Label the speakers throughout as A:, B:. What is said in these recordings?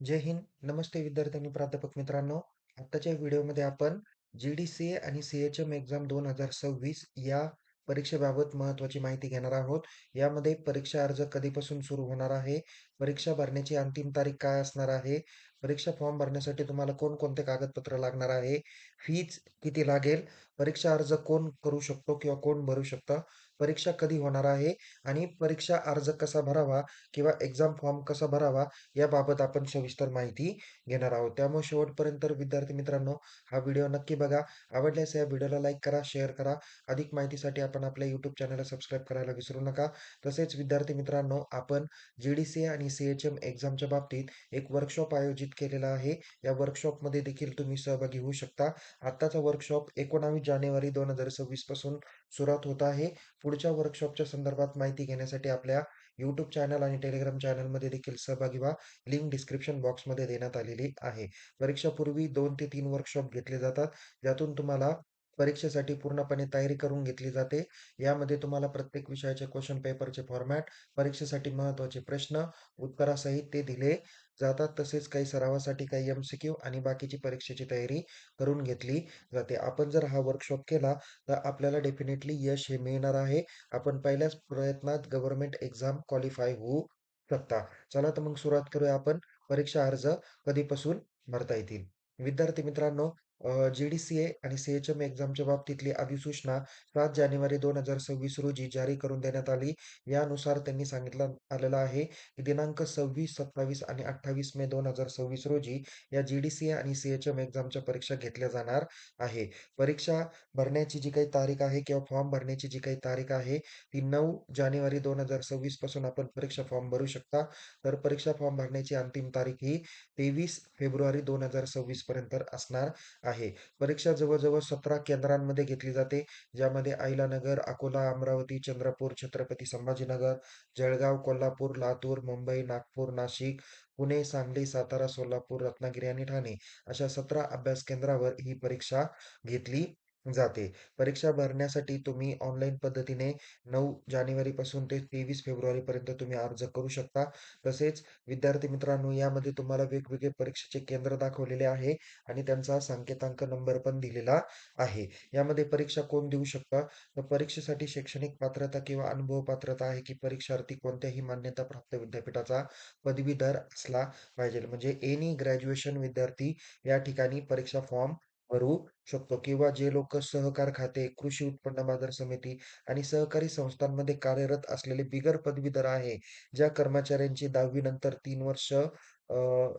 A: जय हिंद. नमस्ते विद्यार्थ्यांनी प्राध्यापक मित्रांनो. आत्ताच्या व्हिडिओमध्ये आपण जी-डी-सी-ए आणि सी-एच-एम एक्झाम 2026 या परीक्षेबाबत महत्त्वाची माहिती घेणार आहोत. यामध्ये परीक्षा अर्ज कधीपासून सुरू होणार आहे? परीक्षा भरण्याची अंतिम तारीख काय असणार आहे? परीक्षा फॉर्म भरण्यासाठी तुम्हाला कोणकोणते कागदपत्र लागणार आहे? फीज किती लागेल? परीक्षा अर्ज कोण करू शकतो किंवा कोण भरू शकतं? परीक्षा कधी होणार आहे? आणि परीक्षा अर्ज कसा भरावा किंवा एक्झाम फॉर्म कसा भरावा याबाबत आपण सविस्तर माहिती घेणार आहोत. त्यामुळे शेवटपर्यंत विद्यार्थी मित्रांनो हा व्हिडिओ नक्की बघा. आवडल्यास या व्हिडिओला लाईक करा, शेअर करा. अधिक माहितीसाठी आपण आपल्या यूट्यूब चॅनलला सबस्क्राईब करायला विसरू नका. तसेच विद्यार्थी मित्रांनो आपण जी-डी-सी-ए आणि सी-एच-एम एक्झामच्या बाबतीत एक वर्कशॉप आयोजित केलेला आहे. या वर्कशॉपमध्ये देखील तुम्ही सहभागी होऊ शकता. आत्ताचा वर्कशॉप 19 जानेवारी 2026 पासून सुरुवात होत आहे. पुढच्या वर्कशॉपच्या संदर्भात माहिती घेण्यासाठी आपल्या यूट्यूब चॅनल आणि टेलिग्राम चॅनलमध्ये देखील सहभागी व्हा. लिंक डिस्क्रिप्शन बॉक्समध्ये देण्यात आलेली आहे. परीक्षापूर्वी दोन ते तीन वर्कशॉप घेतले जातात. ज्यातून तुम्हाला परीक्षेसाठी पूर्णपणे तयारी करून घेतली जाते. यामध्ये तुम्हाला प्रत्येक विषयाचे क्वेश्चन पेपरचे फॉर्मॅट, परीक्षेसाठी महत्त्वाचे प्रश्न, उत्तरासहित ते दिले जातात. तसेच काही सरावासाठी काही एम-सी-क्यू आणि बाकीची परीक्षेची तयारी करून घेतली जाते. आपण जर हा वर्कशॉप केला तर आपल्याला डेफिनेटली यश हे मिळणार आहे. आपण पहिल्याच प्रयत्नात गव्हर्नमेंट एक्झाम क्वालिफाय होऊ शकता. चला तर मग सुरुवात करूया आपण. परीक्षा अर्ज कधीपासून भरता येतील? विद्यार्थी मित्रांनो अ, जी-डी-सी-ए आणि सी-एच-एम एक्झामच्या बाबतीतली अधिसूचना 7 जानेवारी 2026 रोजी जारी करून देण्यात आली. यानुसार त्यांनी सांगितलं आलेलं आहे की दिनांक 26, 27 आणि 28 मे 2026 रोजी या जी-डी-सी-ए आणि सी-एच-एम एक्झामच्या परीक्षा घेतल्या जाणार आहे. परीक्षा भरण्याची जी काही तारीख आहे किंवा फॉर्म भरण्याची जी काही तारीख आहे ती 9 जानेवारी 2026 पासून आपण परीक्षा फॉर्म भरू शकता. तर परीक्षा फॉर्म भरण्याची अंतिम तारीख ही 23 फेब्रुवारी 2026 पर्यंत असणार आहे. परीक्षा जवळजवळ सतरा केंद्रांमध्ये घेतली जाते. ज्यामध्ये अहिलानगर, अकोला, अमरावती, चंद्रपूर, छत्रपती संभाजीनगर, जळगाव, कोल्हापूर, लातूर, मुंबई, नागपूर, नाशिक, पुणे, सांगली, सातारा, सोलापूर, रत्नागिरी आणि ठाणे अशा 17 अभ्यास केंद्रावर ही परीक्षा घेतली जाते. परीक्षा भरण्यासाठी तुम्ही ऑनलाईन पद्धतीने नऊ जानेवारीपासून ते 23 फेब्रुवारीपर्यंत तुम्ही अर्ज करू शकता. तसेच विद्यार्थी मित्रांनो यामध्ये तुम्हाला वेगवेगळे परीक्षेचे केंद्र दाखवलेले आहे आणि त्यांचा संकेतांक नंबर पण दिलेला आहे. यामध्ये परीक्षा कोण देऊ शकता तर परीक्षेसाठी शैक्षणिक पात्रता किंवा अनुभव पात्रता आहे की परीक्षार्थी कोणत्याही मान्यताप्राप्त विद्यापीठाचा पदवीधर असला पाहिजे. म्हणजे एनी ग्रॅज्युएशन विद्यार्थी या ठिकाणी परीक्षा फॉर्म भरू शकतो किंवा जे लोक सहकार खाते, कृषी उत्पन्न बाजार समिती आणि सहकारी संस्थांमध्ये कार्यरत असलेले बिगर पदवीधर आहे. ज्या कर्मचाऱ्यांची 10वी नंतर तीन वर्ष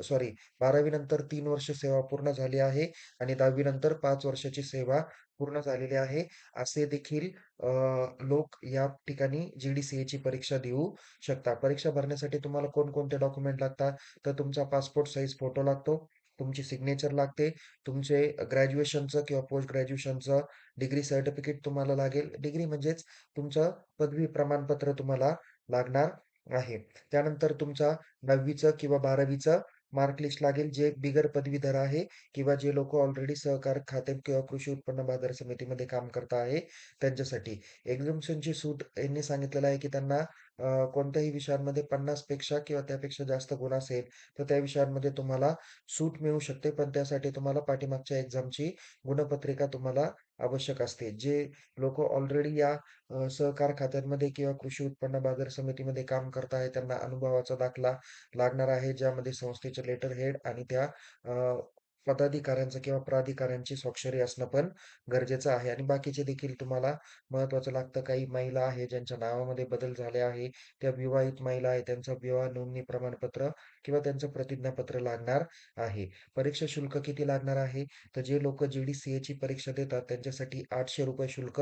A: सॉरी 12वी नंतर तीन वर्ष सेवा पूर्ण झाली आहे आणि 10वी नंतर पाच वर्षाची सेवा पूर्ण झालेली आहे. असे देखील लोक या ठिकाणी जी-डी-सी-एची परीक्षा देऊ शकता. परीक्षा भरण्यासाठी तुम्हाला कोणकोणते डॉक्युमेंट लागतात? तर तुमचा पासपोर्ट साईज फोटो लागतो, तुमची सिग्नेचर लागते, तुमचे ग्रॅज्युएशनचं किंवा पोस्ट ग्रॅज्युएशनचं डिग्री सर्टिफिकेट तुम्हाला लागेल. डिग्री म्हणजेच तुमचं पदवी प्रमाणपत्र तुम्हाला लागणार आहे. त्यानंतर तुमचा 10वीचं किंवा 12वीचं मार्क लिस्ट लागेल. जे बिगर पदवीधर आहे किंवा जे लोक ऑलरेडी सहकार खाते किंवा कृषी उत्पन्न बाजार समितीमध्ये काम करत आहे त्यांच्यासाठी. एक्झम्पशनची सूट यांनी सांगितलेलं आहे की त्यांना कोणत्याही विषयांमध्ये 50 पेक्षा किंवा त्यापेक्षा जास्त गुण असेल तर त्या विषयांमध्ये तुम्हाला सूट मिळू शकते. पण त्यासाठी तुम्हाला पाठीमागच्या एक्झामची गुणपत्रिका तुम्हाला आवश्यक असते. जे लोक ऑलरेडी या सहकार खात्यांमध्ये किंवा कृषी उत्पन्न बाजार समितीमध्ये काम करत आहे त्यांना अनुभवाचा दाखला लागणार आहे. ज्यामध्ये संस्थेचे लेटर हेड आणि त्या पदाधिकाऱ्यांचं किंवा प्राधिकाऱ्यांची स्वाक्षरी असणं पण गरजेचं आहे आणि बाकीचे देखील तुम्हाला महत्वाचं लागतं. काही महिला आहे ज्यांच्या नावामध्ये बदल झाले आहे, त्या विवाहित महिला आहे त्यांचं विवाह नोंदणी प्रमाणपत्र किंवा त्यांचं प्रतिज्ञापत्र लागणार आहे. परीक्षा शुल्क किती लागणार आहे? तर जे लोक जी-डी-सी-एची परीक्षा देतात त्यांच्यासाठी ₹800 शुल्क,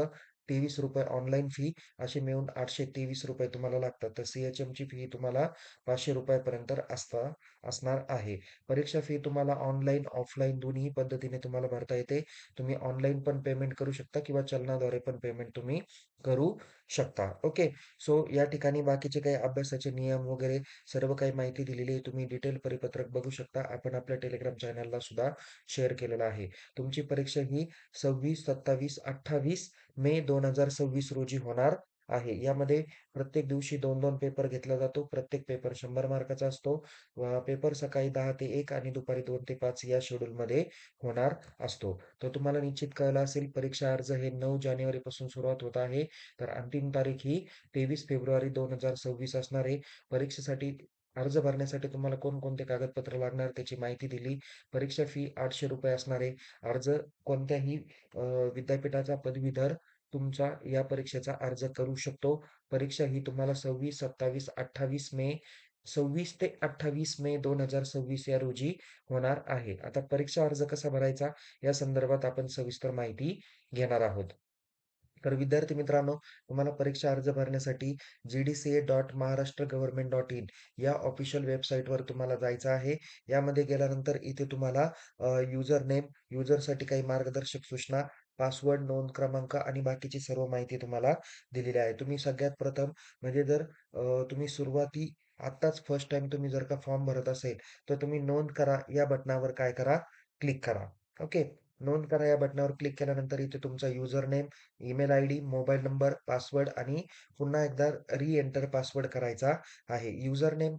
A: ₹23 ऑनलाईन फी असे मिळून ₹823 तुम्हाला लागतात. तर सी-एच-एमची फी तुम्हाला पाचशे रुपयापर्यंत असता असणार आहे. परीक्षा फी तुम्हाला ऑनलाईन, ऑफलाईन दोन्ही पद्धतीने तुम्हाला भरता येते. तुम्ही ऑनलाईन पण पेमेंट करू शकता किंवा चलनाद्वारे पण पेमेंट तुम्ही करू शकता. ओके. सो या ठिकाणी बाकीचे काही अभ्यासाचे नियम वगैरे सर्व काही माहिती दिलेली आहे. तुम्ही डिटेल परिपत्रक बघू शकता. आपण आपल्या टेलिग्राम चॅनलला सुद्धा शेअर केलेला आहे. तुमची परीक्षा ही 26, 27, 28 मे 2026 रोजी होणार आहे. यामध्ये प्रत्येक दिवशी 2-2 पेपर घेतला जातो. प्रत्येक पेपर शंभर मार्काचा असतो. पेपर सकाळी दहा ते एक आणि दुपारी दोन ते पाच या शेड्यूलमध्ये होणार असतो. तर तुम्हाला निश्चित कळलं असेल परीक्षा अर्ज हे नऊ जानेवारीपासून सुरुवात होत आहे. तर अंतिम तारीख ही 23 फेब्रुवारी 2026 असणार आहे. परीक्षेसाठी अर्ज भरण्यासाठी तुम्हाला कोणकोणते कागदपत्र लागणार त्याची माहिती दिली. परीक्षा फी ₹800 असणार आहे. अर्ज कोणत्याही विद्यापीठाचा पदवीधर तुमचा या परीक्षेचा अर्ज करू शकतो. परीक्षा ही तुम्हाला 26, 27, 28 मे 26 ते 28 मे 2026 या रोजी होणार आहे. आता परीक्षा अर्ज कसा भरायचा या संदर्भात आपण सविस्तर माहिती घेणार आहोत. तर विद्यार्थी मित्रांनो, तुम्हाला परीक्षा अर्ज भरण्यासाठी G D C A dot Maharashtra government dot in या ऑफिशियल वेबसाईटवर तुम्हाला जायचं आहे. यामध्ये गेल्यानंतर इथे तुम्हाला युजर नेम, युजरसाठी काही मार्गदर्शक सूचना, पासवर्ड, नोंद क्रमांक आणि बाकीची सर्व माहिती तुम्हाला दिलेली आहे. तुम्ही सगळ्यात प्रथम म्हणजे जर तुम्ही सुरुवाती आत्ताच फर्स्ट टाइम तुम्ही जर का फॉर्म भरत असेल, तर तुम्ही नोंद करा या बटनावर काय करा, क्लिक करा. ओके. नोंद करा या बटनावर क्लिक केल्यानंतर इथे तुमचा user name, email ID, mobile number, password आणि पुन्हा एकदा री एंटर पासवर्ड करायचा आहे. युजर नेम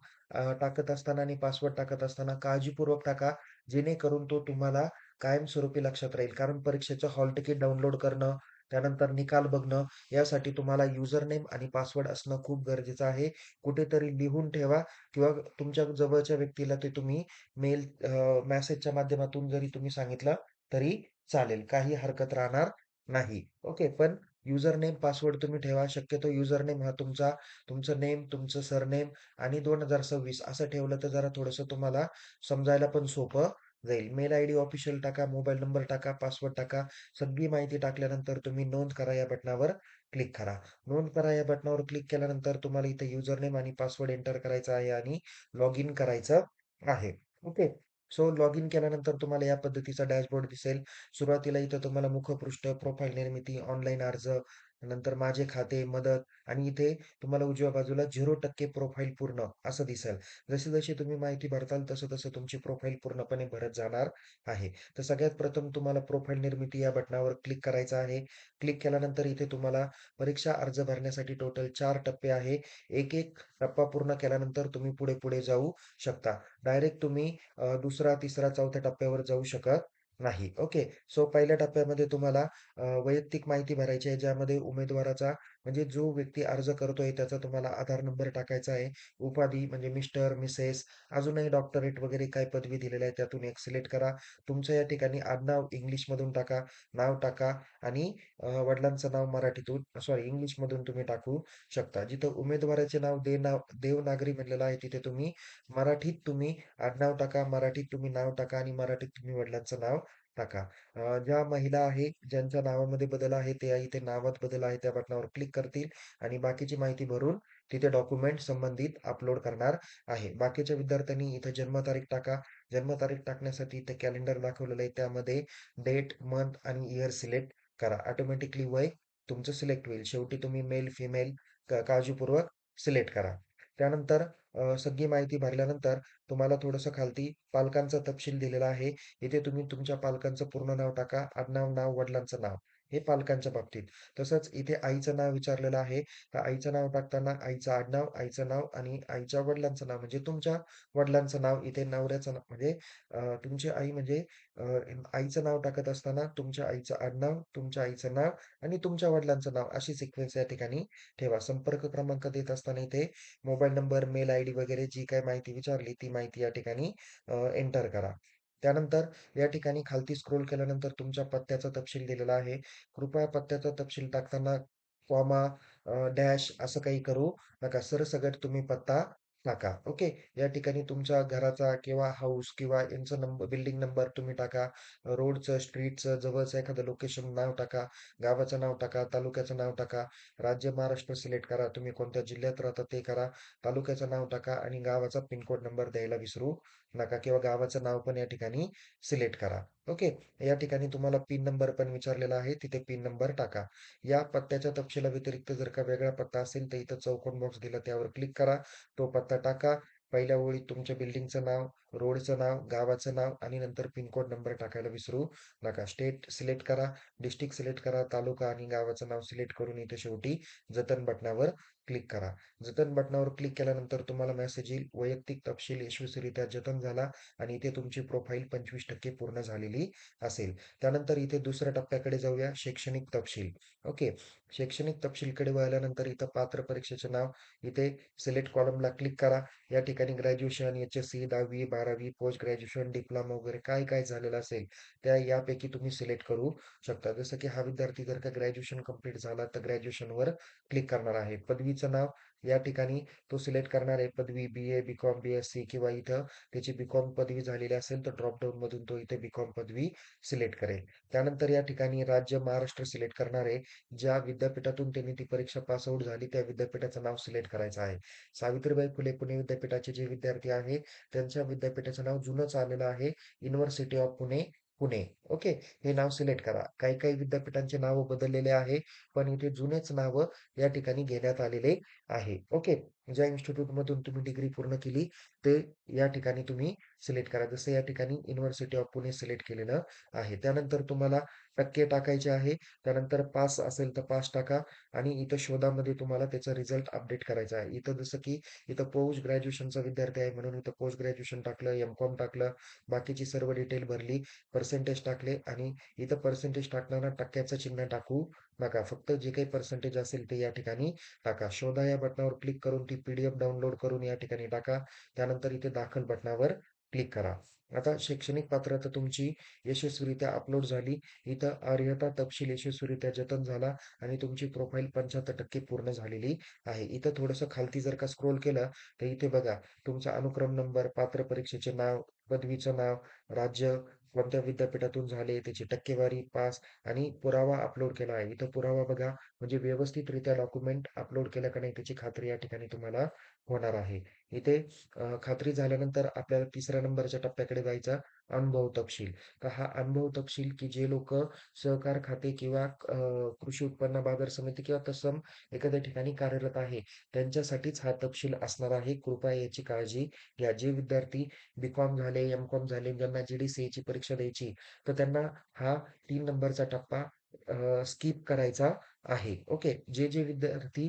A: टाकत असताना आणि पासवर्ड टाकत असताना काळजीपूर्वक टाका, जेणेकरून तो तुम्हाला कायमस्वरूपी लक्षात राहील. कारण परीक्षेचं हॉल तिकीट डाउनलोड करणं, त्यानंतर निकाल बघणं, यासाठी तुम्हाला युजर नेम आणि पासवर्ड असणं खूप गरजेचं आहे. कुठेतरी लिहून ठेवा किंवा तुमच्या जवळच्या व्यक्तीला ते तुम्ही मेल मेसेजच्या माध्यमातून जरी तुम्ही सांगितलं तरी चालेल. काही हरकत राहणार नाही. ओके. पण युजर नेम, पासवर्ड तुम्ही ठेवा. शक्यतो युजर नेम हा तुमचा, तुमचं नेम, तुमचं सरनेम आणि 2026 असं ठेवलं तर जरा थोडंसं तुम्हाला समजायला पण सोपं जाईल. मेल आय डी ऑफिशियल टाका, मोबाईल नंबर टाका, पासवर्ड टाका. सगळी माहिती टाकल्यानंतर तुम्ही नोंद करा या बटनावर क्लिक करा. नोंद करा या बटनावर क्लिक केल्यानंतर तुम्हाला इथे युजर नेम आणि पासवर्ड एंटर करायचा आहे आणि लॉग इन करायचं आहे. ओके. सो लॉग इन केल्यानंतर तुम्हाला या पद्धतीचा डॅशबोर्ड दिसेल. सुरुवातीला इथं तुम्हाला मुखपृष्ठ, प्रोफाईल निर्मिती, ऑनलाईन अर्ज, नंतर माझे खाते, मदत आणि इथे तुम्हाला उजव्या बाजूला झिरो टक्के प्रोफाईल पूर्ण असं दिसेल. जशी-जशी तुम्ही माहिती भरताल तसं-तसं तुमची प्रोफाईल पूर्णपणे भरत जाणार आहे. तर सगळ्यात प्रथम तुम्हाला प्रोफाईल निर्मिती या बटनावर क्लिक करायचं आहे. क्लिक केल्यानंतर इथे तुम्हाला परीक्षा अर्ज भरण्यासाठी टोटल चार टप्पे आहे. एक-एक टप्पा पूर्ण केल्यानंतर तुम्ही पुढे-पुढे जाऊ शकता. डायरेक्ट तुम्ही दुसरा, तिसरा, चौथ्या टप्प्यावर जाऊ शकत नाही. ओके. सो पहिल्या टप्प्यामध्ये तुम्हाला वैयक्तिक माहिती भरायची आहे, ज्यामध्ये उमेदवाराचा म्हणजे जो व्यक्ती अर्ज करतोय त्याचा तुम्हाला आधार नंबर टाकायचा आहे. उपाधी म्हणजे मिस्टर, मिसेस, अजूनही डॉक्टरेट वगैरे काही पदवी दिलेल्या आहे त्यातून एक सिलेक्ट करा. तुमचं या ठिकाणी आडनाव इंग्लिशमधून टाका, नाव टाका आणि वडिलांचं नाव मराठीतून सॉरी इंग्लिशमधून तुम्ही टाकू शकता. जिथं उमेदवाराचे नाव देवनाव देवनागरी म्हणलेलं आहे, तिथे तुम्ही मराठीत तुम्ही आडनाव टाका, मराठीत तुम्ही नाव टाका आणि मराठीत तुम्ही वडिलांचं नाव टाका. अ, ज्या महिला आहे, ज्यांच्या नावामध्ये बदल आहे, त्या इथे नावात बदल आहे त्या बटनावर क्लिक करतील आणि बाकीची माहिती भरून तिथे डॉक्युमेंट संबंधित अपलोड करणार आहे. बाकीच्या विद्यार्थ्यांनी इथे जन्मतारीख टाका. जन्मतारीख टाकण्यासाठी इथे कॅलेंडर दाखवलेलं आहे. त्यामध्ये डेट, मंथ आणि इयर सिलेक्ट करा. ऑटोमॅटिकली वय तुमचं सिलेक्ट होईल. शेवटी तुम्ही मेल, फिमेल काळजीपूर्वक सिलेक्ट करा. त्यानंतर सगळी माहिती भरल्यानंतर तुम्हाला थोडंसं खालती पालकांचा तपशील दिलेला आहे. इथे तुम्ही तुमच्या पालकांचं पूर्ण नाव टाका. आडनाव, नाव, वडिलांचं नाव. हे पालकांच्या बाबतीत. तसंच इथे आईचं नाव विचारलेलं आहे. तर आईचं नाव टाकताना आईचं आडनाव, आईचं नाव आणि आईच्या वडिलांचं नाव म्हणजे तुमच्या वडिलांचं नाव इथे नवऱ्याचं नाव म्हणजे तुमची आई म्हणजे आईचं नाव टाकत असताना तुमच्या आईचं आडनाव, तुमच्या आईचं नाव आणि तुमच्या वडिलांचं नाव अशी सिक्वेन्स या ठिकाणी ठेवा. संपर्क क्रमांक देत असताना इथे मोबाईल नंबर, मेल आयडी वगैरे जी काय माहिती विचारली ती माहिती या ठिकाणी एंटर करा. त्यानंतर या ठिकाणी खालती स्क्रोल केल्यानंतर तुमच्या पत्त्याचा तपशील दिलेला आहे. कृपया पत्त्याचा तपशील टाकताना कॉमा, डॅश असं काही करू नका. सरसगट तुम्ही पत्ता टाका. ओके. या ठिकाणी तुमच्या घराचा किंवा हाऊस किंवा यांचं नंबर बिल्डिंग नंबर तुम्ही टाका. रोडचं, स्ट्रीटचं, जवळचं एखादं लोकेशन नाव टाका. गावाचं नाव टाका. तालुक्याचं नाव टाका. राज्य महाराष्ट्र सिलेक्ट करा. तुम्ही कोणत्या जिल्ह्यात राहता ते करा. तालुक्याचं नाव टाका आणि गावाचा पिनकोड नंबर द्यायला विसरू नका किंवा गावाचं नाव पण या ठिकाणी सिलेक्ट करा. ओके. या ठिकाणी तुम्हाला पिन नंबर पण विचारलेला आहे. तिथे पिन नंबर टाका. या पत्त्याच्या तपशिलाव्यतिरिक्त जर का वेगळा पत्ता असेल तर इथं चौकोन बॉक्स दिला त्यावर क्लिक करा. तो पत्ता टाका. पहिल्या ओळीत तुमच्या बिल्डिंगचं नाव, रोडचं नाव, गावाचं नाव आणि नंतर पिनकोड नंबर टाकायला विसरू नका. स्टेट सिलेक्ट करा, डिस्ट्रिक्ट सिलेक्ट करा, तालुका आणि गावाचं नाव सिलेक्ट करून इथे शेवटी जतन बटनावर क्लिक करा. जतन बटनावर क्लिक केल्यानंतर तुम्हाला मेसेज येईल, वैयक्तिक तपशील यशस्वीरित्या जतन झाला आणि इथे तुमची प्रोफाईल 25% पूर्ण झालेली असेल. त्यानंतर इथे दुसऱ्या टप्प्याकडे जाऊया, शैक्षणिक तपशील. ओके. शैक्षणिक तपशीलकडे वळल्यानंतर इथं पात्र परीक्षेचे नाव इथे सिलेक्ट कॉलमला क्लिक करा. या ठिकाणी ग्रॅज्युएशन, एच-एस-सी, 10वी, 12वी, पोस्ट ग्रॅज्युएशन, डिप्लोमा वगैरे काय काय झालेलं असेल, त्या यापैकी तुम्ही सिलेक्ट करू शकता. जसं की हा विद्यार्थी जर का ग्रॅज्युएशन कंप्लीट झाला, तर ग्रॅज्युएशनवर क्लिक करणार आहे. पदवीचं नाव या ठिकाणी तो सिलेक्ट करणार आहे. पदवी बी-ए, बी-कॉम, बी-एस-सी किंवा इथं त्याची बी-कॉम पदवी झालेली असेल, तर ड्रॉपडाऊन मधून तो इथे बी-कॉम पदवी सिलेक्ट करेल. त्यानंतर या ठिकाणी राज्य महाराष्ट्र सिलेक्ट करणार आहे. ज्या विद्यापीठातून त्यांनी ती परीक्षा पास आउट झाली, त्या विद्यापीठाचं नाव सिलेक्ट करायचं आहे. सावित्रीबाई फुले पुणे विद्यापीठाचे जे विद्यार्थी आहे, त्यांच्या विद्यापीठाचं नाव जुनंच आलेलं आहे. University of Pune, Pune. Okay. हे नाव सिलेक्ट करा. काही काही विद्यापीठांचे नावं बदललेले आहे, पण इथे जुनेच नाव या ठिकाणी घेण्यात आलेले आहे. ओके. ज्या इन्स्टिट्यूटमधून तुम्ही डिग्री पूर्ण केली, ते या ठिकाणी तुम्ही सिलेक्ट करा. जसं या ठिकाणी युनिव्हर्सिटी ऑफ पुणे सिलेक्ट केलेलं आहे. त्यानंतर तुम्हाला टक्के टाकायचे आहे. त्यानंतर पास असेल तर पास टाका आणि इथं शोधामध्ये तुम्हाला त्याचा रिझल्ट अपडेट करायचा आहे. इथं जसं की इथं पोस्ट ग्रॅज्युएशनचा विद्यार्थी आहे म्हणून इथं पोस्ट ग्रॅज्युएशन टाकलं, एम-कॉम टाकलं, बाकीची सर्व डिटेल भरली, पर्सेंटेज टाकले आणि इथं पर्सेंटेज टाकताना टक्क्याचं चिन्ह टाकू नका. फक्त जे काही पर्सेंटेज असेल ते या ठिकाणी टाका. शोधा या बटनावर क्लिक करून ती पीडीएफ डाउनलोड करून या ठिकाणी टाका. त्यानंतर इथे दाखल बटनावर क्लिक करा. आता शैक्षणिक पात्रता तुमची यशस्वीरित्या अपलोड झाली. इथं अर्हता तपशील यशस्वीरित्या जतन झाला आणि तुमची प्रोफाईल 75% पूर्ण झालेली आहे. इथं थोडंसं खालती जर का स्क्रोल केलं, तर इथे बघा तुमचा अनुक्रम नंबर, पात्र परीक्षेचे नाव, पदवीचं नाव, राज्य, कोणत्या विद्यापीठातून झाले, त्याची टक्केवारी, पास आणि पुरावा अपलोड केला आहे. इथं पुरावा बघा म्हणजे व्यवस्थितरित्या डॉक्युमेंट अपलोड केला का नाही त्याची खात्री या ठिकाणी तुम्हाला होणार आहे. इथे खात्री झाल्यानंतर आपल्याला तिसऱ्या नंबरच्या टप्प्याकडे जायचा अनुभव तपशील. तर हा अनुभव तपशील की जे लोक सहकार खाते किंवा कृषी उत्पन्न बाजार समिती किंवा तत्सम एखाद्या ठिकाणी कार्यरत आहे, त्यांच्यासाठीच हा तपशील असणार आहे. कृपया याची काळजी घ्या. जे विद्यार्थी बी-कॉम झाले, एम-कॉम झाले, ज्यांना जी डी सी परीक्षा द्यायची, तर त्यांना हा तीन नंबरचा टप्पा स्किप करायचा आहे. ओके. जे, जे विद्यार्थी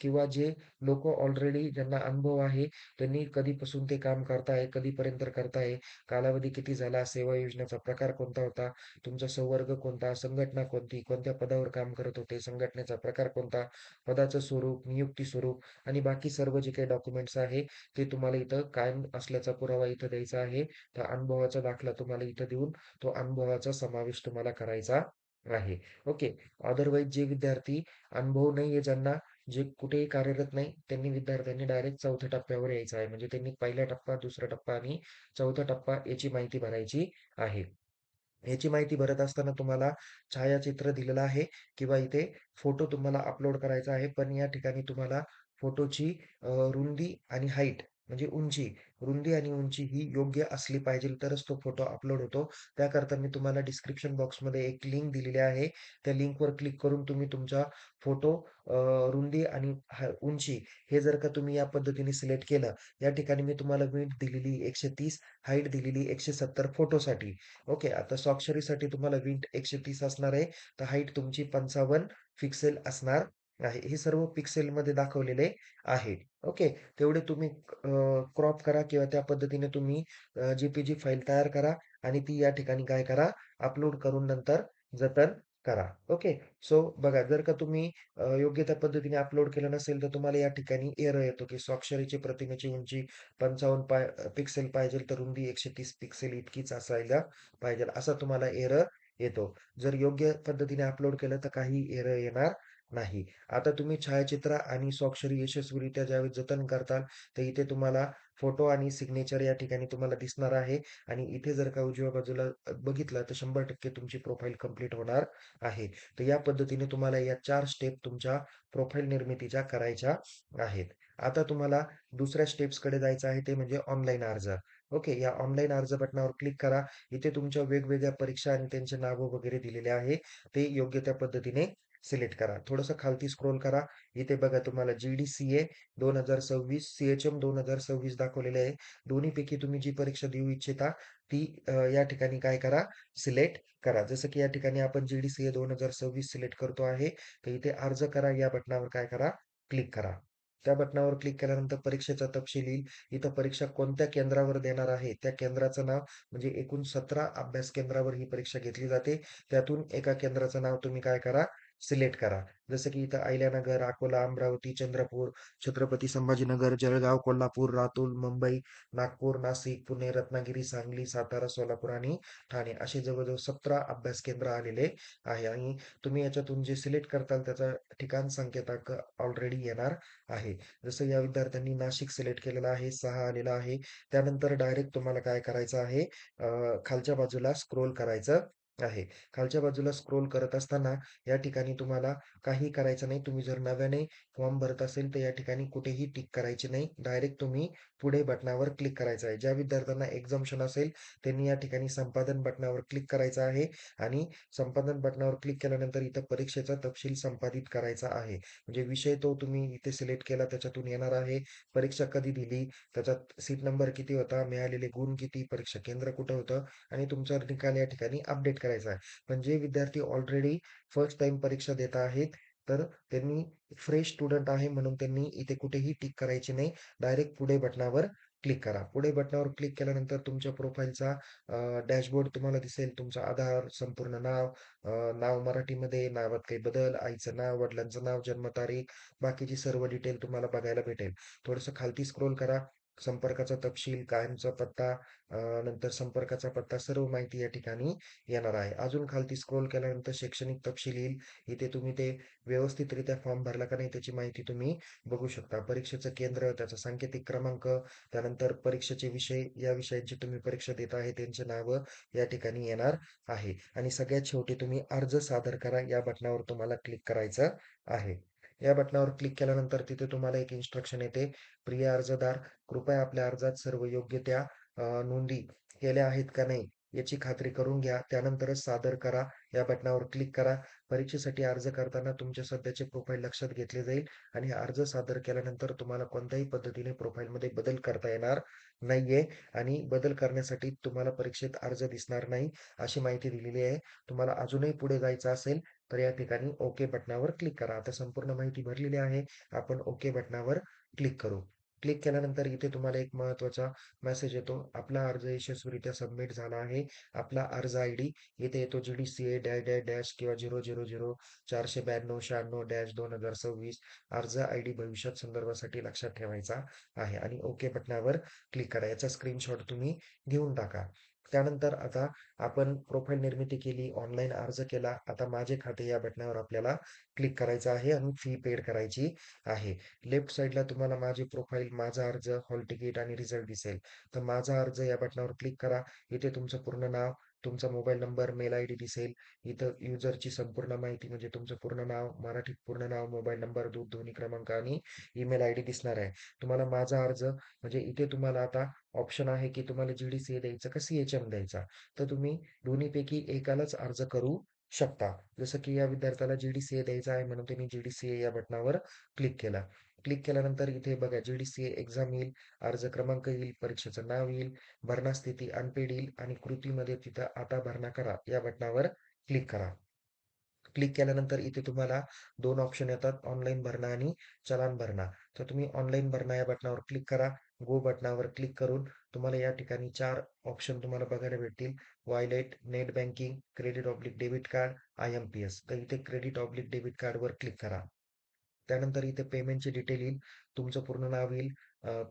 A: किंवा जे लोक ऑलरेडी ज्यांना अनुभव आहे, त्यांनी कधीपासून ते काम करताय, कधीपर्यंत करताय, कालावधी किती झाला, सेवा योजनेचा प्रकार कोणता होता, तुमचा संवर्ग कोणता, संघटना कोणती, कोणत्या पदावर काम करत होते, संघटनेचा प्रकार कोणता, पदाचं स्वरूप, नियुक्ती स्वरूप आणि बाकी सर्व जे काही डॉक्युमेंट्स आहे, ते तुम्हाला इथं कायम असल्याचा पुरावा इथं द्यायचा आहे. तर अनुभवाचा दाखला तुम्हाला इथं देऊन तो अनुभवाचा समावेश तुम्हाला करायचा आहे. ओके. अदरवाईज जे विद्यार्थी अनुभव नाहीये ज्यांना, जे कुठेही कार्यरत नाही, त्यांनी विद्यार्थ्यांनी डायरेक्ट चौथ्या टप्प्यावर यायचं आहे. म्हणजे त्यांनी पहिला टप्पा, दुसरा टप्पा आणि चौथा टप्पा याची माहिती भरायची आहे. याची माहिती भरत असताना तुम्हाला छायाचित्र दिलेलं आहे किंवा इथे फोटो तुम्हाला अपलोड करायचा आहे. पण या ठिकाणी तुम्हाला फोटोची रुंदी आणि हाईट म्हणजे उंची, रुंदी आणि उंची ही योग्य असली पाहिजे तरच तो फोटो अपलोड होतो. त्याकरता मी तुम्हाला डिस्क्रिप्शन बॉक्समध्ये एक लिंक दिलेली आहे. त्या लिंकवर क्लिक करून तुम्ही तुमचा फोटो रुंदी आणि उंची हे जर का तुम्ही या पद्धतीने सिलेक्ट केलं, या ठिकाणी मी तुम्हाला विंट दिलेली 130, हाईट दिलेली 170 फोटोसाठी. ओके. आता स्वाक्षरीसाठी तुम्हाला विंट एकशे तीस असणार आहे, तर हाईट तुमची 55 पिक्सेल असणार आहे. हे सर्व पिक्सेलमध्ये दाखवलेले आहे. ओके. तेवढे तुम्ही क्रॉप करा किंवा त्या पद्धतीने तुम्ही जीपीजी जी-पी-जी फाईल तयार करा आणि ती या ठिकाणी काय करा, अपलोड करून नंतर जतन करा. ओके. सो बघा जर का तुम्ही योग्य त्या पद्धतीने अपलोड केलं नसेल, तर तुम्हाला या ठिकाणी एरर येतो, की स्वाक्षरीची प्रतिमेची उंची 55 पाय पिक्सेल पाहिजे, तर रुंदी 130 पिक्सेल इतकीच असायला पाहिजे, असा तुम्हाला एरर येतो. जर योग्य पद्धतीने अपलोड केलं, तर काही एरर येणार नाही. आता तुम्ही छायाचित्र आणि स्वाक्षरी यशस्वीरित्या ज्यावेळी जतन करताल, तर इथे तुम्हाला फोटो आणि सिग्नेचर या ठिकाणी तुम्हाला दिसणार आहे आणि इथे जर का उजव्या बाजूला बघितलं, तर 100% तुमची प्रोफाईल कंप्लीट होणार आहे. तर या पद्धतीने तुम्हाला या चार स्टेप तुमच्या प्रोफाईल निर्मितीच्या करायच्या आहेत. आता तुम्हाला दुसऱ्या स्टेप्सकडे जायचं आहे, ते म्हणजे ऑनलाईन अर्ज. ओके. या ऑनलाईन अर्ज बटनावर क्लिक करा. इथे तुमच्या वेगवेगळ्या परीक्षा आणि त्यांचे नावं वगैरे दिलेले आहे. ते योग्य त्या पद्धतीने सिलेक्ट करा. थोडंसं खालती स्क्रोल करा. इथे बघा तुम्हाला जी-डी-सी-ए 2026, सी-एच-एम 2026 दाखवलेले आहे. दोन्हीपैकी तुम्ही जी परीक्षा देऊ इच्छिता ती या ठिकाणी काय करा सिलेक्ट करा. जसं की या ठिकाणी आपण जी-डी-सी-ए 2026 सिलेक्ट करतो आहे. तर इथे अर्ज करा या बटनावर काय करा क्लिक करा. त्या बटनावर क्लिक केल्यानंतर परीक्षेचा तपशील येईल. इथं परीक्षा कोणत्या केंद्रावर देणार आहे, त्या केंद्राचं नाव म्हणजे एकूण 17 अभ्यास केंद्रावर ही परीक्षा घेतली जाते. त्यातून एका केंद्राचं नाव तुम्ही काय करा सिलेक्ट करा. जसं की इथं अहिल्यानगर, अकोला, अमरावती, चंद्रपूर, छत्रपती संभाजीनगर, जळगाव, कोल्हापूर, लातूर, मुंबई, नागपूर, नाशिक, पुणे, रत्नागिरी, सांगली, सातारा, सोलापूर आणि ठाणे असे जवळजवळ सतरा अभ्यास केंद्र आलेले आहे आणि तुम्ही याच्यातून जे सिलेक्ट करताल त्याचा ठिकाण संकेतांक ऑलरेडी येणार आहे. जसं या विद्यार्थ्यांनी नाशिक सिलेक्ट केलेला आहे, सहा आलेला आहे. त्यानंतर डायरेक्ट तुम्हाला काय करायचं आहे खालच्या बाजूला स्क्रोल करायचं आहे. खालच्या बाजूला स्क्रोल करत असताना या ठिकाणी तुम्हाला काही करायचं नाही. तुम्ही जर नव्याने फॉर्म भरत असेल तर या ठिकाणी कुठेही टिक करायची नाही. डायरेक्ट तुम्ही पुढे बटनावर क्लिक करायचं आहे. ज्या विद्यार्थ्यांना एक्झाम्पशन असेल त्यांनी या ठिकाणी संपादन बटनावर क्लिक करायचं आहे आणि संपादन बटनावर क्लिक केल्यानंतर इथं परीक्षेचा तपशील संपादित करायचा आहे. म्हणजे विषय तो तुम्ही इथे सिलेक्ट केला त्याच्यातून येणार आहे. परीक्षा कधी दिली, त्याच्यात सीट नंबर किती होता, मिळालेले गुण किती, परीक्षा केंद्र कुठं होतं आणि तुमचा निकाल या ठिकाणी अपडेट करायचा आहे. पण जे विद्यार्थी ऑलरेडी फर्स्ट टाइम परीक्षा देत आहेत, तर त्यांनी फ्रेश स्टुडंट आहे म्हणून त्यांनी इथे कुठेही टिक करायची नाही. डायरेक्ट पुढे बटनावर क्लिक करा. पुढे बटनावर क्लिक केल्यानंतर तुमच्या प्रोफाईलचा डॅशबोर्ड तुम्हाला दिसेल. तुमचा आधार, संपूर्ण नाव, नाव मराठीमध्ये, नावात काही बदल, आईचं नाव, वडिलांचं नाव, जन्मतारीख, बाकीची सर्व डिटेल तुम्हाला बघायला भेटेल. थोडंसं खालती स्क्रोल करा. संपर्काचा तपशील, कायमचा पत्ता, नंतर संपर्काचा पत्ता, सर्व माहिती या ठिकाणी येणार आहे. अजून खालती स्क्रोल केल्यानंतर शैक्षणिक तपशील येईल. इथे तुम्ही ते व्यवस्थितरित्या फॉर्म भरला का नाही त्याची माहिती तुम्ही बघू शकता. परीक्षेचं केंद्र, त्याचा सांकेतिक क्रमांक, त्यानंतर परीक्षेचे विषय, या विषयांची तुम्ही परीक्षा देत आहे त्यांचे नावं या ठिकाणी येणार आहे आणि सगळ्यात शेवटी तुम्ही अर्ज सादर करा या बटनावर तुम्हाला क्लिक करायचं आहे. या बटनावर क्लिक केल्यानंतर तिथे तुम्हाला एक इन्स्ट्रक्शन येते. प्रिय अर्जदार, कृपया आपल्या अर्जात सर्व योग्य त्या नोंदी केल्या आहेत का नाही याची खात्री करून घ्या. त्यानंतरच सादर करा या बटनावर क्लिक करा. परीक्षेसाठी अर्ज करताना तुमचे सध्याचे प्रोफाईल लक्षात घेतले जाईल आणि अर्ज सादर केल्यानंतर तुम्हाला कोणत्याही पद्धतीने प्रोफाईलमध्ये बदल करता येणार नाहीये आणि बदल करण्यासाठी तुम्हाला परीक्षेत अर्ज दिसणार नाही अशी माहिती दिलेली आहे. तुम्हाला अजूनही पुढे जायचं असेल तर या ठिकाणी ओके बटनावर क्लिक करा. आता संपूर्ण माहिती भरलेली आहे. आपण ओके बटनावर क्लिक करू. क्लिक केल्यानंतर इथे तुम्हाला एक महत्त्वाचा मेसेज येतो. आपला अर्ज यशस्वीरित्या सबमिट झाला आहे. आपला अर्ज आयडी इथे येतो जी-डी-सी-ए डॅश डॅश डॅश किंवा 000 492 96 डॅश 2026 अर्ज आयडी भविष्यात संदर्भासाठी लक्षात ठेवायचा आहे आणि ओके बटनावर क्लिक करा. याचा स्क्रीनशॉट तुम्ही घेऊन टाका. त्यानंतर आता आपण प्रोफाईल निर्मिती केली, ऑनलाईन अर्ज केला. आता माझे खाते या बटनावर आपल्याला क्लिक करायचं आहे आणि फी पेड करायची आहे. लेफ्ट साईडला तुम्हाला माझे प्रोफाईल, माझा अर्ज, हॉल तिकीट आणि रिझल्ट दिसेल. तर माझा अर्ज या बटनावर क्लिक करा. इथे तुमचं पूर्ण नाव, तुमचा मोबाईल नंबर, मेल आयडी दिसेल. इथं युजरची संपूर्ण माहिती म्हणजे तुमचं पूर्ण नाव, मराठीत पूर्ण नाव, मोबाईल नंबर, दूरध्वनी क्रमांक आणि ईमेल आयडी दिसणार आहे. तुम्हाला माझा अर्ज म्हणजे इथे तुम्हाला आता ऑप्शन आहे की तुम्हाला जी-डी-सी-ए द्यायचा का सी-एच-एम द्यायचा. तर तुम्ही दोन्हीपैकी एकालाच अर्ज करू शकता. जसं की या विद्यार्थ्याला जी-डी-सी-ए द्यायचा आहे म्हणून त्यांनी जी-डी-सी-ए या बटनावर क्लिक केला. क्लिक केल्यानंतर इथे बघा जी-डी-सी-ए एक्झाम येईल, अर्ज क्रमांक येईल, परीक्षेचं नाव येईल, भरणा स्थिती अनपेड येईल आणि कृतीमध्ये तिथं आता भरणा करा या बटनावर क्लिक करा. क्लिक केल्यानंतर इथे तुम्हाला दोन ऑप्शन येतात, ऑनलाईन भरणा आणि चलान भरणा. तर तुम्ही ऑनलाईन भरणा या बटनावर क्लिक करा. गो बटनावर क्लिक करून तुम्हाला या ठिकाणी चार ऑप्शन तुम्हाला बघायला भेटतील. Wallet net banking, credit debit card, IMPS. तर इथे क्रेडिट/डेबिट कार्डवर क्लिक करा. त्यानंतर इथे पेमेंटची डिटेल येईल. तुमचं पूर्ण नाव येईल.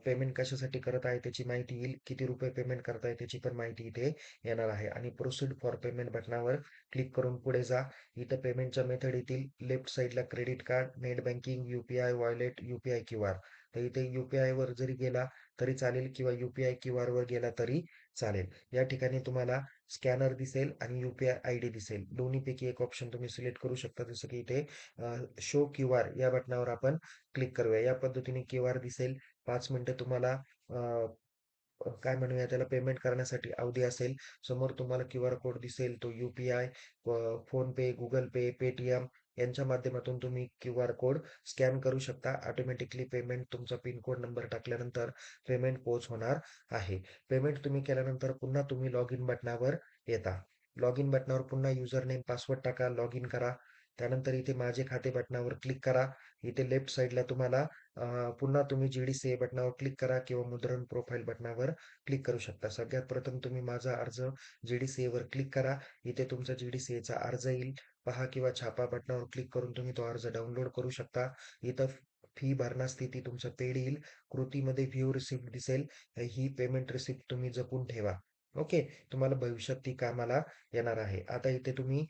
A: पेमेंट कशासाठी करत आहे त्याची माहिती येईल. किती रुपये पेमेंट करताय त्याची पण माहिती इथे येणार आहे आणि प्रोसीड फॉर पेमेंट बटनावर क्लिक करून पुढे जा. इथं पेमेंटच्या मेथड येतील. लेफ्ट साईडला credit card, net banking, UPI wallet UPI wallet, or तर इथे युपीआय वर जरी गेला तरी चालेल किंवा यू-पी-आय वर गेला तरी चालेल. या ठिकाणी तुम्हाला स्कॅनर दिसेल आणि यू-पी-आय डी दिसेल. दोन्हीपैकी एक ऑप्शन तुम्ही सिलेक्ट करू शकता. जसं की इथे शो क्यू आर या बटनावर आपण क्लिक करूया. या पद्धतीने क्यू आर दिसेल. पाच मिनिटं तुम्हाला काय म्हणूया त्याला पेमेंट करण्यासाठी अवधी असेल. समोर तुम्हाला क्यू आर कोड दिसेल. तो यू-पी-आय, गुगल फोनपे, पेटीएम यांच्या माध्यमातून तुम्ही क्यू आर कोड स्कॅन करू शकता. ऑटोमॅटिकली पेमेंट तुमचा पिन कोड नंबर टाकल्यानंतर पेमेंट पोच होणार आहे. पेमेंट तुम्ही केल्यानंतर पुन्हा तुम्ही लॉग इन बटनावर येता. लॉग इन बटनावर पुन्हा युजर नेम पासवर्ड टाका लॉग इन करा. त्यानंतर इथे माझे खाते बटनावर क्लिक करा. इथे लेफ्ट साईडला तुम्हाला पुन्हा तुम्ही जी डी सी ए बटनावर क्लिक करा किंवा मुद्रण प्रोफाईल बटनावर क्लिक करू शकता. सगळ्यात प्रथम तुम्ही माझा अर्ज जी डी सी एवर क्लिक करा. इथे तुमचा जी डी सी एचा अर्ज येईल. पहा किंवा छापा बटनावर क्लिक करून तुम्ही तो अर्ज डाउनलोड करू शकता. इथं फी भरणा स्थिती तुमचं पेड येईल. कृतीमध्ये व्ह्यू रिसिप्ट दिसेल. ही पेमेंट रिसिप्ट तुम्ही जपून ठेवा. ओके. तुम्हाला भविष्यात ती कामाला येणार आहे. आता इथे तुम्ही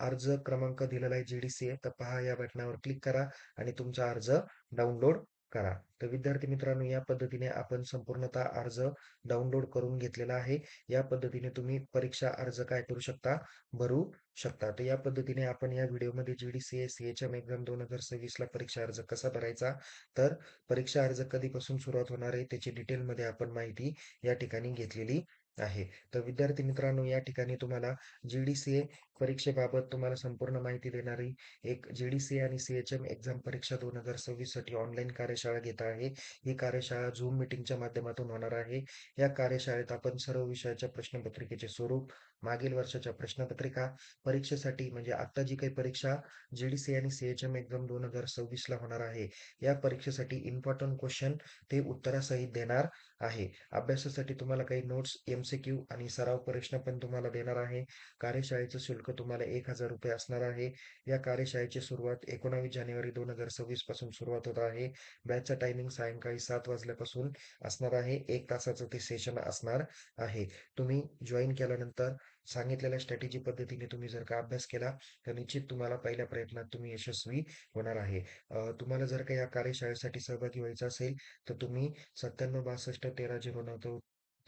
A: अर्ज क्रमांक दिलेला आहे जीडीसी तर पहा या बटनावर क्लिक करा आणि तुमचा अर्ज डाउनलोड करा. तर विद्यार्थी मित्रांनो या पद्धतीने आपण संपूर्णतः अर्ज डाउनलोड करून घेतलेला आहे. या पद्धतीने तुम्ही परीक्षा अर्ज काय करू शकता? भरू शकता. तर या पद्धतीने आपण या व्हिडिओमध्ये G D C S C H M exam दोन हजार सव्वीस ला परीक्षा अर्ज कसा भरायचा? तर परीक्षा अर्ज कधीपासून सुरुवात होणार आहे? त्याची डिटेलमध्ये आपण माहिती या ठिकाणी घेतलेली आहे. तर विद्यार्थी मित्रांनो या ठिकाणी तुम्हाला जी डी सी ए परीक्षेबाबत तुम्हाला संपूर्ण माहिती देणारी एक जी डी सी आणि सी एच एम एक्झाम परीक्षा दोन हजार सव्वीससाठी ऑनलाईन कार्यशाळा घेत आहे. ही कार्यशाळा झूम मिटिंगच्या माध्यमातून होणार आहे. या कार्यशाळेत आपण सर्व विषयाच्या प्रश्नपत्रिकेचे स्वरूप मागील वर्षाच्या प्रश्नपत्रिका परीक्षेसाठी म्हणजे आता जी काही परीक्षा जी डी सी आणि सी एच एम एक्झाम दोन हजार सव्वीस ला होणार आहे या परीक्षेसाठी इम्पॉर्टंट क्वेश्चन ते उत्तरासहित देणार. आहे. अभ्यासासाठी तुम्हाला काही नोट्स एमसीक्यू आणि सराव प्रश्न पण तुम्हाला देणार आहे. कार्यशाळेचं शुल्क तुम्हाला एक हजार रुपये असणार आहे. या कार्यशाळेची सुरुवात एकोणावीस जानेवारी दोन हजार सव्वीसपासून सुरुवात होत आहे. बॅचचा टायमिंग सायंकाळी सात वाजल्यापासून असणार आहे. एक तासाचं ते सेशन असणार आहे. तुम्ही जॉईन केल्यानंतर सांगितलेल्या स्ट्रॅटेजी पद्धतीने तुम्ही जर का अभ्यास केला तर निश्चित तुम्हाला पहिल्या प्रयत्नात तुम्ही यशस्वी होणार आहे. तुम्हाला जर का या कार्यशाळेसाठी सहभागी व्हायचं असेल तर तुम्ही सत्त्याण्णव बासष्ट तेरा झिरो नऊ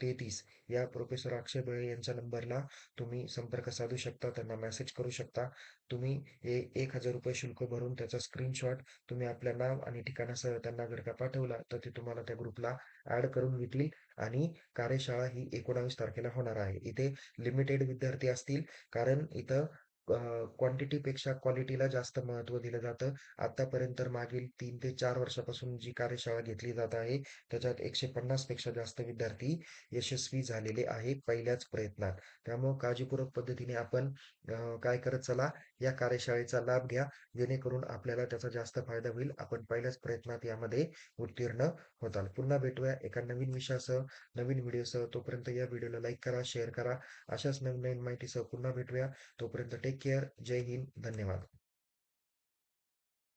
A: तेहतीस. या प्रोफेसर अक्षय बेळे यांच्या नंबरला तुम्ही संपर्क साधू शकता त्यांना मेसेज करू शकता. तुम्ही हे एक हजार रुपये शुल्क भरून त्याचा स्क्रीनशॉट तुम्ही आपल्या नाव आणि ठिकाणासह त्यांना जर का पाठवला तर ते तुम्हाला त्या ग्रुपला ऍड करून घेतील आणि कार्यशाळा ही एकोणावीस तारखेला होणार आहे. इथे लिमिटेड विद्यार्थी असतील कारण इथं क्वांटिटीपेक्षा क्वालिटीला जास्त महत्त्व दिलं जातं. आतापर्यंत मागील तीन ते चार वर्षापासून जी कार्यशाळा घेतली जात आहे त्याच्यात एकशे पन्नासपेक्षा जास्त विद्यार्थी यशस्वी झालेले आहे पहिल्याच प्रयत्नात. त्यामुळं काळजीपूर्वक पद्धतीने आपण काय करत चला या कार्यशाळेचा लाभ घ्या. जेणेकरून आपल्याला त्याचा जास्त फायदा होईल. आपण पहिल्याच प्रयत्नात यामध्ये उत्तीर्ण होताल. पुन्हा भेटूया एका नवीन विषयासह नवीन व्हिडिओसह. तोपर्यंत या व्हिडिओला लाईक करा शेअर करा. अशाच नवीन नवीन माहितीसह पुन्हा भेटूया. तोपर्यंत टेक केअर जय हिंद धन्यवाद.